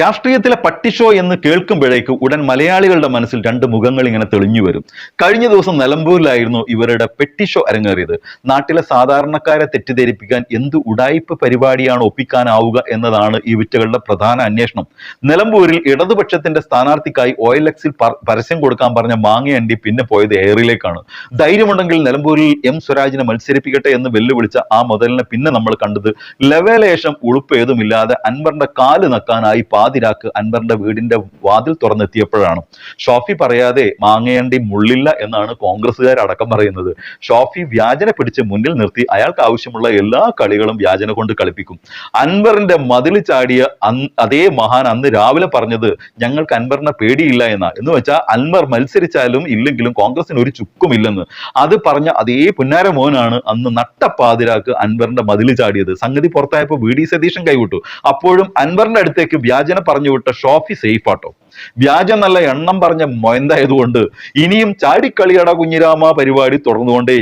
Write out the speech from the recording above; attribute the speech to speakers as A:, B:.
A: രാഷ്ട്രീയത്തിലെ പട്ടിഷോ എന്ന് കേൾക്കുമ്പോഴേക്ക് ഉടൻ മലയാളികളുടെ മനസ്സിൽ രണ്ട് മുഖങ്ങൾ ഇങ്ങനെ തെളിഞ്ഞു വരും. കഴിഞ്ഞ ദിവസം നിലമ്പൂരിലായിരുന്നു ഇവരുടെ പെട്ടിഷോ അരങ്ങേറിയത്. നാട്ടിലെ സാധാരണക്കാരെ തെറ്റിദ്ധരിപ്പിക്കാൻ എന്ത് ഉടായ്പ പരിപാടിയാണ് ഒപ്പിക്കാനാവുക എന്നതാണ് ഈ വിറ്റകളുടെ പ്രധാന അന്വേഷണം. നിലമ്പൂരിൽ ഇടതുപക്ഷത്തിന്റെ സ്ഥാനാർത്ഥിക്കായി എൽ എക്സിൽ പരസ്യം കൊടുക്കാൻ പറഞ്ഞ മാങ്ങയണ്ടി പിന്നെ പോയത് എയറിലേക്കാണ്. ധൈര്യമുണ്ടെങ്കിൽ നിലമ്പൂരിൽ എം സ്വരാജിനെ മത്സരിപ്പിക്കട്ടെ എന്ന് വെല്ലുവിളിച്ച ആ മുതലിനെ പിന്നെ നമ്മൾ കണ്ടത് ലവേലേശം ഉളുപ്പേതുമില്ലാതെ അൻവറിന്റെ കാൽ നക്കാനായി പാതിരാക്ക് അൻവറിന്റെ വീടിന്റെ വാതിൽ തുറന്നെത്തിയപ്പോഴാണ്. ഷോഫി പറയാതെ മാങ്ങയണ്ടി മുള്ളില്ല എന്നാണ് കോൺഗ്രസ്സുകാർ അടക്കം പറയുന്നത്. ഷോഫി വ്യാജന പിടിച്ച് മുന്നിൽ നിർത്തി അയാൾക്ക് ആവശ്യമുള്ള എല്ലാ കളികളും വ്യാജന കൊണ്ട് കളിപ്പിക്കും. അൻവറിന്റെ മതിൽ ചാടിയ അതേ മഹാൻ അന്ന് രാവിലെ പറഞ്ഞത് ഞങ്ങൾക്ക് അൻവറിനെ പേടിയില്ല എന്നാ. എന്ന് വെച്ചാൽ അൻവർ മത്സരിച്ചാലും ഇല്ലെങ്കിലും കോൺഗ്രസിന് ഒരു ചുക്കും ചുക്കുമില്ലെന്ന്. അത് പറഞ്ഞ അതേ പുന്നാര മോഹനാണ് അന്ന് നട്ടപ്പാതിരാക്ക് അൻവറിന്റെ മതിൽ ചാടിയത്. സംഗതി പുറത്തായപ്പോൾ വി ഡി സതീശൻ കൈവിട്ടു. അപ്പോഴും അൻവറിന്റെ അടുത്തേക്ക് വ്യാജന പറഞ്ഞു വിട്ട ഷോഫി സേഫ് ആട്ടോ വ്യാജം നല്ല എണ്ണം പറഞ്ഞ മൊയന്തായതുകൊണ്ട് ഇനിയും ചാടിക്കളിയട കുഞ്ഞിരാമ പരിപാടി തുടർന്നുകൊണ്ടേ